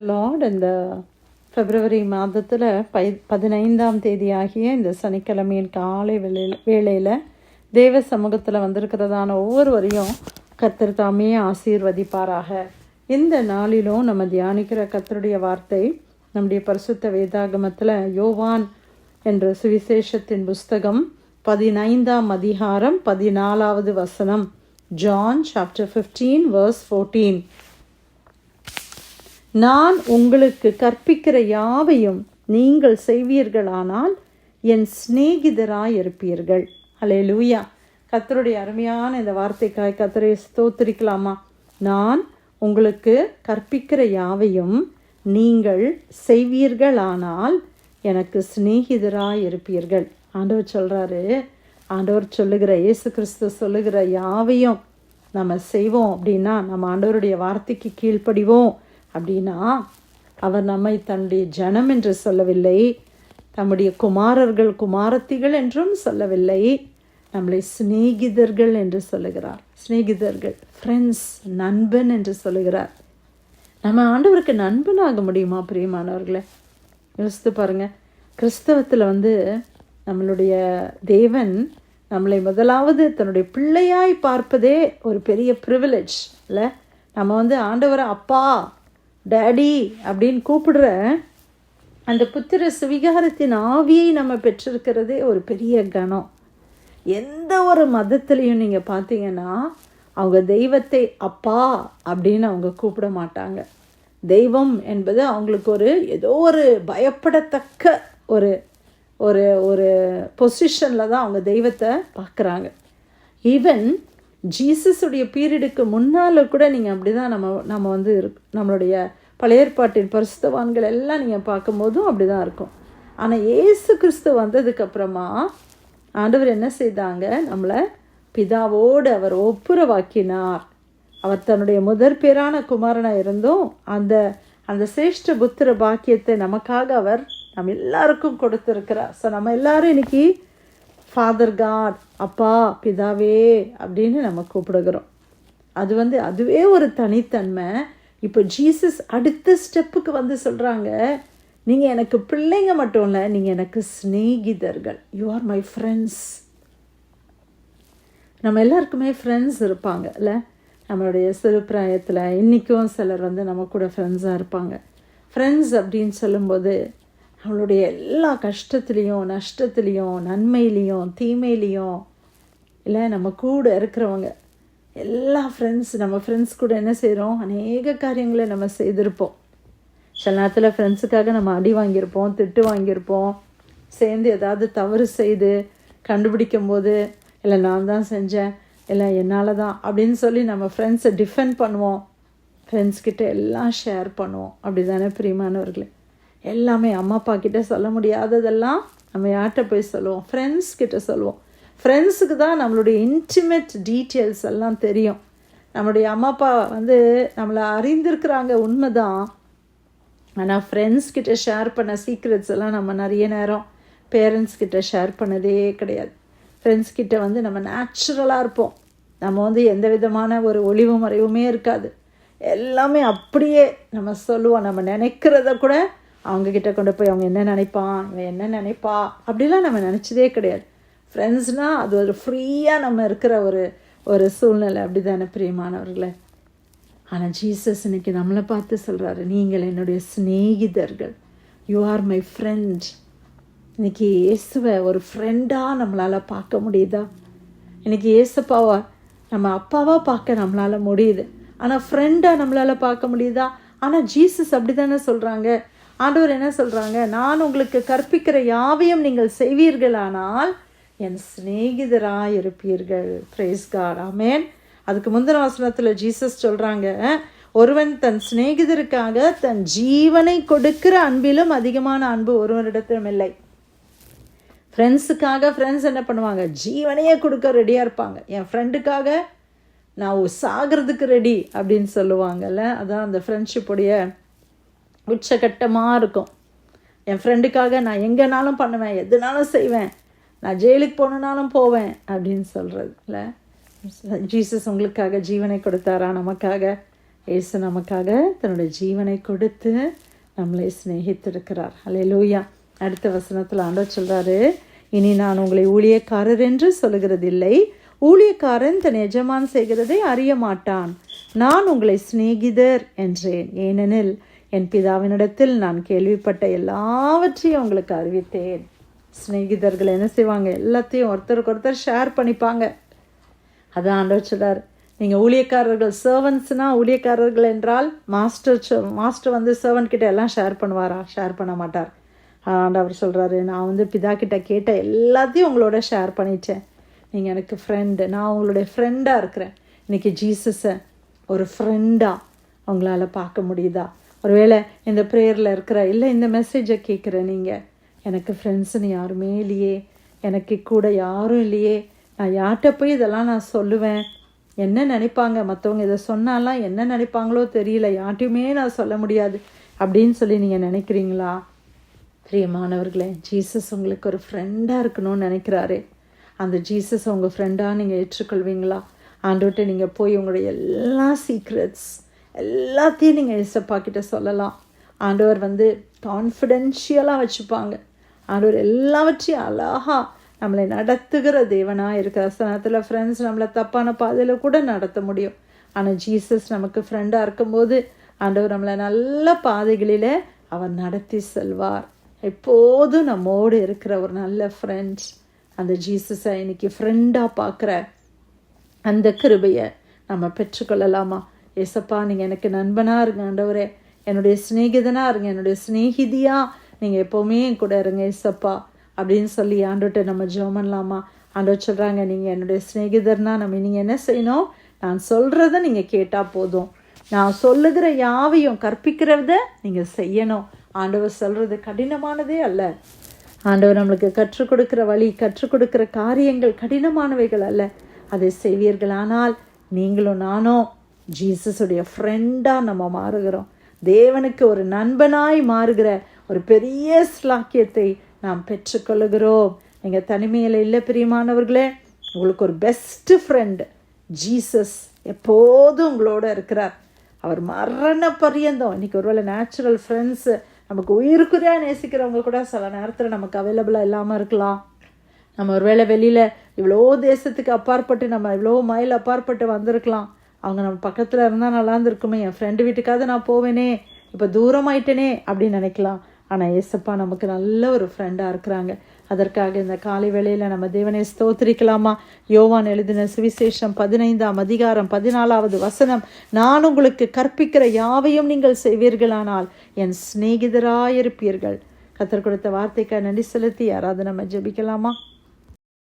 Lord இந்த பிப்ரவரி மாதத்தில் by பதினைந்தாம் தேதியாகிய இந்த சனிக்கிழமையின் காலை வேளையில் வேளையில் தேவ சமூகத்தில் வந்திருக்கிறதான ஒவ்வொருவரையும் கர்த்தர் தாமே ஆசீர்வதிப்பாராக. இந்த நாளிலும் நம்ம தியானிக்கிற கத்தருடைய வார்த்தை நம்முடைய பரிசுத்த வேதாகமத்தில் யோவான் என்ற சுவிசேஷத்தின் புஸ்தகம் பதினைந்தாம் அதிகாரம் பதினாலாவது வசனம் John chapter fifteen verse fourteen நான் உங்களுக்கு கற்பிக்கிற யாவையும் நீங்கள் செய்வீர்களானால் என் சிநேகிதராய் இருப்பீர்கள் ஹலே லூயா கத்தருடைய அருமையான இந்த வார்த்தைக்காய் கத்தரை ஸ்தோத்திரிக்கலாமா? நான் உங்களுக்கு கற்பிக்கிற யாவையும் நீங்கள் செய்வீர்களானால் எனக்கு சிநேகிதராக இருப்பீர்கள் ஆண்டவர் சொல்கிறாரு ஆண்டவர் சொல்லுகிற இயேசு கிறிஸ்து சொல்லுகிற யாவையும் நம்ம செய்வோம் அப்படின்னா நம்ம ஆண்டவருடைய வார்த்தைக்கு கீழ்ப்படிவோம். அப்படின்னா அவர் நம்மை தன்னுடைய ஜனம் என்று சொல்லவில்லை தம்முடைய குமாரர்கள் குமாரத்திகள் என்றும் சொல்லவில்லை நம்மளை சிநேகிதர்கள் என்று சொல்லுகிறார். சிநேகிதர்கள் ஃப்ரெண்ட்ஸ் நண்பன் என்று சொல்லுகிறார். நம்ம ஆண்டவருக்கு நண்பனாக முடியுமா பிரியமானவர்களே? யோசித்து பாருங்க. கிறிஸ்தவத்தில் வந்து நம்மளுடைய தேவன் நம்மளை முதலாவது தன்னுடைய பிள்ளையாய் பார்ப்பதே ஒரு பெரிய ப்ரிவிலேஜ் இல்லை? நம்ம வந்து ஆண்டவரை அப்பா டேடி அப்படின்னு கூப்பிடுற அந்த புத்திர சுவிகாரத்தின் ஆவியை நம்ம பெற்றிருக்கிறதே ஒரு பெரிய கணம். எந்த ஒரு மதத்துலேயும் நீங்கள் பார்த்தீங்கன்னா அவங்க தெய்வத்தை அப்பா அப்படின்னு அவங்க கூப்பிட மாட்டாங்க. தெய்வம் என்பது அவங்களுக்கு ஒரு ஏதோ ஒரு பயப்படத்தக்க ஒரு ஒரு ஒரு பொசிஷனில் தான் அவங்க தெய்வத்தை பார்க்குறாங்க. ஈவன் ஜீசஸுடைய பீரியடுக்கு முன்னால் கூட நீங்கள் அப்படி தான் நம்ம நம்ம வந்து இருக்கு நம்மளுடைய பழைய ஏற்பாட்டின் பரிசுத்தவான்கள் எல்லாம் நீங்கள் பார்க்கும்போதும் அப்படி தான் இருக்கும். ஆனால் ஏசு கிறிஸ்து வந்ததுக்கப்புறமா ஆண்டவர் என்ன செய்தாங்க? நம்மளை பிதாவோடு அவர் ஒப்புரவாக்கினார். அவர் தன்னுடைய முதற் பேரான குமாரனாக இருந்தும் அந்த அந்த சிரேஷ்ட புத்திர பாக்கியத்தை நமக்காக அவர் நம்ம எல்லாருக்கும் கொடுத்துருக்கிறார். ஸோ நம்ம எல்லாரும் இன்னைக்கு ஃபாதர் காட் அப்பா பிதாவே அப்படின்னு நம்ம கூப்பிடுகிறோம். அது வந்து அதுவே ஒரு தனித்தன்மை. இப்போ ஜீசஸ் அடுத்த ஸ்டெப்புக்கு வந்து சொல்கிறாங்க நீங்கள் எனக்கு பிள்ளைங்க மட்டும் இல்லை நீங்கள் எனக்கு சிநேகிதர்கள். யூ ஆர் மை ஃப்ரெண்ட்ஸ் நம்ம எல்லாருக்குமே ஃப்ரெண்ட்ஸ் இருப்பாங்க இல்லை? நம்மளுடைய சிறு பிராயத்தில் இன்றைக்கும் சிலர் வந்து நம்ம கூட ஃப்ரெண்ட்ஸாக இருப்பாங்க. ஃப்ரெண்ட்ஸ் அப்படின்னு சொல்லும்போது நம்மளுடைய எல்லா கஷ்டத்துலேயும் நஷ்டத்துலேயும் நன்மையிலையும் தீமையிலையும் இல்லை நம்ம கூட இருக்கிறவங்க எல்லா ஃப்ரெண்ட்ஸ் நம்ம ஃப்ரெண்ட்ஸ் கூட என்ன செய்கிறோம் அநேக காரியங்களை நம்ம செய்திருப்போம். சில நேரத்தில் ஃப்ரெண்ட்ஸுக்காக நம்ம அடி வாங்கியிருப்போம் திட்டு வாங்கியிருப்போம். சேர்ந்து ஏதாவது தவறு செய்து கண்டுபிடிக்கும் போது இல்லை நான் தான் செஞ்சேன். இல்லை என்னால் தான். அப்படின்னு சொல்லி நம்ம ஃப்ரெண்ட்ஸை டிஃபெண்ட் பண்ணுவோம். ஃப்ரெண்ட்ஸ்கிட்ட எல்லாம் ஷேர் பண்ணுவோம். அப்படி தானே பிரியமானவர்களே? எல்லாமே அம்மா அப்பா கிட்ட சொல்ல முடியாததெல்லாம் நம்ம யார்கிட்ட போய் சொல்லுவோம்? ஃப்ரெண்ட்ஸ் கிட்ட சொல்லுவோம். ஃப்ரெண்ட்ஸுக்கு தான் நம்மளுடைய இன்டிமேட் டீட்டெயில்ஸ் எல்லாம் தெரியும். நம்மளுடைய அம்மா அப்பா வந்து நம்மளை அறிந்திருக்கிறாங்க உண்மைதான். ஆனால் ஃப்ரெண்ட்ஸ் கிட்ட ஷேர் பண்ண சீக்ரெட்ஸ் எல்லாம் நம்ம நிறைய நேரம் பேரண்ட்ஸ் கிட்ட ஷேர் பண்ணதே கிடையாது. ஃப்ரெண்ட்ஸ் கிட்ட வந்து நம்ம நேச்சுரலாக இருப்போம். நம்ம வந்து எந்த விதமான ஒரு ஒளிவு மறைவுமே இருக்காது. எல்லாமே அப்படியே நம்ம சொல்லுவோம். நம்ம நினைக்கிறத கூட அவங்கக்கிட்ட கொண்டு போய் அவங்க என்ன நினைப்பான் இவன் என்ன நினைப்பா? அப்படிலாம் நம்ம நினச்சதே கிடையாது. ஃப்ரெண்ட்ஸ்னால் அது ஒரு ஃப்ரீயாக நம்ம இருக்கிற ஒரு ஒரு சூழ்நிலை. அப்படி தானே பிரியமானவர்களே. ஆனால் ஜீசஸ் இன்னைக்கு நம்மளை பார்த்து சொல்கிறாரு நீங்கள் என்னுடைய சிநேகிதர்கள். யூ ஆர் மை ஃப்ரெண்ட் இன்னைக்கு இயேசுவை ஒரு ஃப்ரெண்டாக நம்மளால் பார்க்க முடியுதா? இன்னைக்கு இயேசுப்பாவா நம்ம அப்பாவாக பார்க்க நம்மளால் முடியுது. ஆனால் ஃப்ரெண்டாக நம்மளால் பார்க்க முடியுதா? ஆனால் ஜீசஸ் அப்படி தானே சொல்கிறாங்க ஆண்டவர் என்ன சொல்கிறாங்க நான் உங்களுக்கு கற்பிக்கிற யாவையும் நீங்கள் செய்வீர்களானால் என் சிநேகிதராக இருப்பீர்கள் பிரேஸ் காட் ஆமேன் அதுக்கு முந்தின வசனத்தில் ஜீசஸ் சொல்கிறாங்க ஒருவன் தன் சிநேகிதருக்காக தன் ஜீவனை கொடுக்கிற அன்பிலும் அதிகமான அன்பு ஒருவரிடத்திலும் இல்லை. ஃப்ரெண்ட்ஸுக்காக ஃப்ரெண்ட்ஸ் என்ன பண்ணுவாங்க? ஜீவனையே கொடுக்க ரெடியாக இருப்பாங்க. என் ஃப்ரெண்டுக்காக நான் சாகிறதுக்கு ரெடி அப்படின்னு சொல்லுவாங்கல்ல? அதான் அந்த ஃப்ரெண்ட்ஷிப்புடைய உச்சகட்டமாக இருக்கும் என் ஃப்ரெண்டுக்காக நான் எங்கேனாலும் பண்ணுவேன் எதுனாலும் செய்வேன். நான் ஜெயிலுக்கு போகணுன்னாலும் போவேன் அப்படின்னு சொல்கிறது இல்லை? ஜீசஸ் உங்களுக்காக ஜீவனை கொடுத்தாரா? நமக்காக. இயேசு நமக்காக தன்னுடைய ஜீவனை கொடுத்து நம்மளை சிநேகித்திருக்கிறார். அல்லேலூயா அடுத்த வசனத்தில் ஆண்ட சொல்கிறாரு இனி நான் உங்களை ஊழியக்காரர் என்று சொல்கிறதில்லை ஊழியக்காரன் தன் எஜமான் செய்கிறதை அறிய மாட்டான் நான் உங்களை சிநேகிதர் என்றேன். ஏனெனில் என் பிதாவினிடத்தில் நான் கேள்விப்பட்ட எல்லாவற்றையும் உங்களுக்கு அறிவித்தேன். சிநேகிதர்கள் என்ன செய்வாங்க? எல்லாத்தையும் ஒருத்தருக்கு ஒருத்தர் ஷேர் பண்ணிப்பாங்க. அதான் ஆண்டவர் நீங்கள் ஊழியக்காரர்கள் சர்வன்ஸ்னால் ஊழியக்காரர்கள் என்றால் மாஸ்டர் மாஸ்டர் வந்து சர்வன்ட் கிட்ட எல்லாம் ஷேர் பண்ணுவாரா? ஷேர் பண்ண மாட்டார். ஆண்டவர் சொல்கிறாரு நான் வந்து பிதா கிட்ட கேட்ட எல்லாத்தையும் உங்களோட ஷேர் பண்ணிட்டேன். நீங்கள் எனக்கு ஃப்ரெண்டு நான் உங்களுடைய ஃப்ரெண்டாக இருக்கிறேன். இன்னைக்கு ஜீசஸை ஒரு ஃப்ரெண்டாக உங்களால் பார்க்க முடியுதா? ஒருவேளை இந்த ப்ரேயரில் இருக்கிற இல்லை இந்த மெசேஜை கேட்குற நீங்கள் எனக்கு ஃப்ரெண்ட்ஸுன்னு யாருமே இல்லையே எனக்கு கூட யாரும் இல்லையே நான் யார்கிட்ட போய் இதெல்லாம் நான் சொல்லுவேன்? என்ன நினைப்பாங்க? மற்றவங்க இதை சொன்னாலாம் என்ன நினைப்பாங்களோ தெரியல யார்ட்டையுமே நான் சொல்ல முடியாது அப்படின்னு சொல்லி நீங்கள் நினைக்கிறீங்களா? பிரியமானவர்களே ஜீசஸ் உங்களுக்கு ஒரு ஃப்ரெண்டாக இருக்கணும்னு நினைக்கிறாரு. அந்த ஜீசஸ் உங்கள் ஃப்ரெண்டாக நீங்கள் ஏற்றுக்கொள்வீங்களா? ஆண்டோட்ட நீங்கள் போய் உங்களுடைய எல்லா சீக்ரெட்ஸ் எல்லாத்தையும் நீங்கள் ஏசப்பா கிட்ட சொல்லலாம். ஆண்டவர் வந்து கான்ஃபிடென்ஷியலாக வச்சுப்பாங்க. ஆண்டவர் எல்லாவற்றையும் அழகாக நம்மளை நடத்துகிற தேவனாக இருக்கிற சனத்தில் ஃப்ரெண்ட்ஸ் நம்மளை தப்பான பாதையில் கூட நடத்த முடியும். ஆனால் ஜீசஸ் நமக்கு ஃப்ரெண்டாக இருக்கும்போது ஆண்டவர் நம்மளை நல்ல பாதைகளில் அவர் நடத்தி செல்வார். எப்போதும் நம்மோடு இருக்கிற ஒரு நல்ல ஃப்ரெண்ட்ஸ் அந்த ஜீசஸை இன்னைக்கு ஃப்ரெண்டாக பார்க்குற அந்த கிருபையை நம்ம பெற்றுக்கொள்ளலாமா? ஏசப்பா நீங்கள் எனக்கு நண்பனாக இருங்க ஆண்டவரே. என்னுடைய சிநேகிதனாக இருங்க என்னுடைய சிநேகிதியாக நீங்கள் எப்போவுமே என் கூட இருங்க ஏசப்பா அப்படின்னு சொல்லி ஆண்டோட்ட நம்ம ஜெபம் பண்ணலாமா ஆண்டவர் சொல்கிறாங்க நீங்கள் என்னுடைய சிநேகிதர்னா நம்ம நீங்கள் என்ன செய்யணும்? நான் சொல்கிறத நீங்கள் கேட்டால் போதும். நான் சொல்லுகிற யாவையும் கற்பிக்கிறத நீங்கள் செய்யணும். ஆண்டவர் சொல்கிறது கடினமானதே அல்ல. ஆண்டவர் நம்மளுக்கு கற்றுக் கொடுக்குற வழி கற்றுக் கொடுக்குற காரியங்கள் கடினமானவைகள் அல்ல. அதை செய்வீர்களானால் நீங்களும் நானும் ஜீசஸுடைய ஃப்ரெண்டாக நம்ம மாறுகிறோம். தேவனுக்கு ஒரு நண்பனாய் மாறுகிற ஒரு பெரிய ஸ்லாக்கியத்தை நாம் பெற்றுக்கொள்கிறோம் நீங்கள் தனிமையில் இல்லை பிரியமானவர்களே உங்களுக்கு ஒரு பெஸ்ட்டு ஃப்ரெண்டு ஜீசஸ் எப்போதும் உங்களோட இருக்கிறார். அவர் மரண பரியந்தம். இன்றைக்கி ஒருவேளை நேச்சுரல் ஃப்ரெண்ட்ஸு நமக்கு உயிருக்குறையாக நேசிக்கிறவங்க கூட சில நேரத்தில் நமக்கு அவைலபிளாக இல்லாமல் இருக்கலாம். நம்ம ஒருவேளை வெளியில் இவ்வளோ தேசத்துக்கு அப்பாற்பட்டு நம்ம இவ்வளோ மைல் அப்பாற்பட்டு வந்திருக்கலாம். அவங்க நம்ம பக்கத்தில் இருந்தால் நல்லா இருந்திருக்குமே என் ஃப்ரெண்டு வீட்டுக்காவது நான் போவேனே இப்போ தூரமாயிட்டேனே அப்படின்னு நினைக்கலாம். ஆனால் ஏசப்பா நமக்கு நல்ல ஒரு ஃப்ரெண்டாக இருக்கிறாங்க. அதற்காக இந்த காலை வேளையில் நம்ம தேவனை ஸ்தோத்திரிக்கலாமா? யோவான் எழுதின சுவிசேஷம் பதினைந்தாம் அதிகாரம் பதினாலாவது வசனம் நான் உங்களுக்கு கற்பிக்கிற யாவையும் நீங்கள் செய்வீர்களானால் என் சிநேகிதராயிருப்பீர்கள். கத்தர் கொடுத்த வார்த்தைக்காக நன்றி செலுத்தி யாராவது நம்ம ஜெபிக்கலாமா?